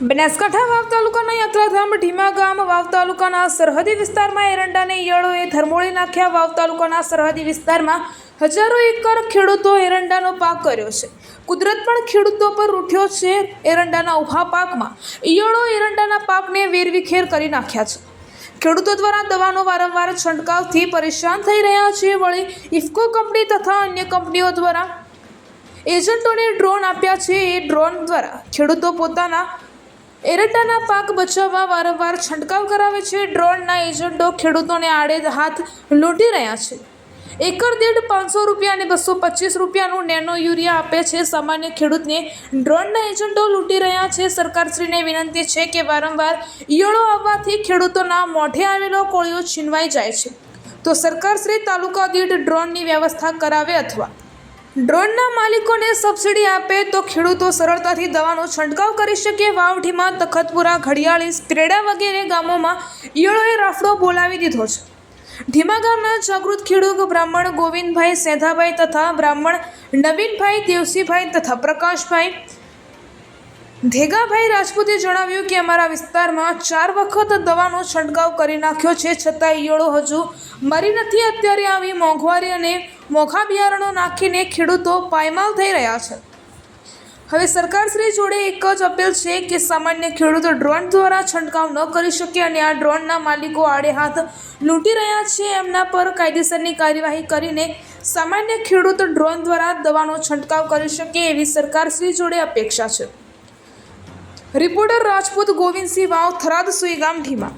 બનાસકાંઠા વાવ તાલુકાના યાત્રાધામ ઢીમા ગામ વાવ તાલુકાના સરહદી વિસ્તારમાં એરંડાને ઈયળોએ ધરમોળી નાખ્યા. વાવ તાલુકાના સરહદી વિસ્તારમાં હજારો એકર ખેડૂતો એરંડાનો પાક કર્યો છે. કુદરત પણ ખેડૂતો પર રૂઠ્યો છે. એરંડાના ઊભા પાકમાં ઈયળો એરંડાના પાકને વેરવિખેર કરી નાખ્યા છે. ખેડૂતો દ્વારા દવાનો વારંવાર છંટકાવથી પરેશાન થઈ રહ્યા છે. વળી ઇફકો કંપની તથા અન્ય કંપનીઓ દ્વારા એજન્ટોને ડ્રોન આપ્યા છે. એ ડ્રોન દ્વારા ખેડૂતો પોતાના એરંડાના પાક બચાવવા વારંવાર છંટકાવ કરાવે છે. ડ્રોનના એજન્ટો ખેડૂતોને આડે હાથ લૂંટી રહ્યા છે. એકર દીઠ પાંચસો રૂપિયા અને બસો પચીસ રૂપિયાનું નેનો યુરિયા આપે છે. સામાન્ય ખેડૂતને ડ્રોનના એજન્ટો લૂંટી રહ્યા છે. સરકારશ્રીને વિનંતી છે કે વારંવાર ઈયળો આવવાથી ખેડૂતોના મોઢે આવેલો કોળિયો છીનવાઈ જાય છે. તો સરકારશ્રી તાલુકા દીઠ ડ્રોનની વ્યવસ્થા કરાવે અથવા ડ્રોનના માલિકોને સબસિડી આપે તો ખેડૂતો સરળતાથી દવાનો છંટકાવ કરી શકે. વાવઠીમાં તખતપુરા, ઘડિયાળી સ્પ્રેડા વગેરે ગામોમાં ઈયળોએ રાફડો બોલાવી દીધો છે. ઢીમા ગામના જાગૃત ખેડૂત બ્રાહ્મણ ગોવિંદભાઈ સેધાભાઈ તથા બ્રાહ્મણ નવીનભાઈ દેવસીભાઈ તથા પ્રકાશભાઈ ધેગાભાઈ રાજપૂતે જણાવ્યું કે અમારા વિસ્તારમાં ચાર વખત દવાનો છંટકાવ કરી નાખ્યો છે છતાં ઈયળો હજુ મરી નથી. અત્યારે આવી મોંઘવારી અને મોંઘા બિયારણો નાખીને ખેડૂતો પાયમાલ થઈ રહ્યા છે. હવે સરકારશ્રી જોડે એક જ અપીલ છે કે સામાન્ય ખેડૂતો ડ્રોન દ્વારા છંટકાવ ન કરી શકે અને આ ડ્રોનના માલિકો આડે હાથ લૂંટી રહ્યા છે. એમના પર કાયદેસરની કાર્યવાહી કરીને સામાન્ય ખેડૂતો ડ્રોન દ્વારા દવાનો છંટકાવ કરી શકે એવી સરકારશ્રી જોડે અપેક્ષા છે. રિપોર્ટર રાજપૂત ગોવિંદસિંહ વાવ થરાદ સુઈગામ ઢીમા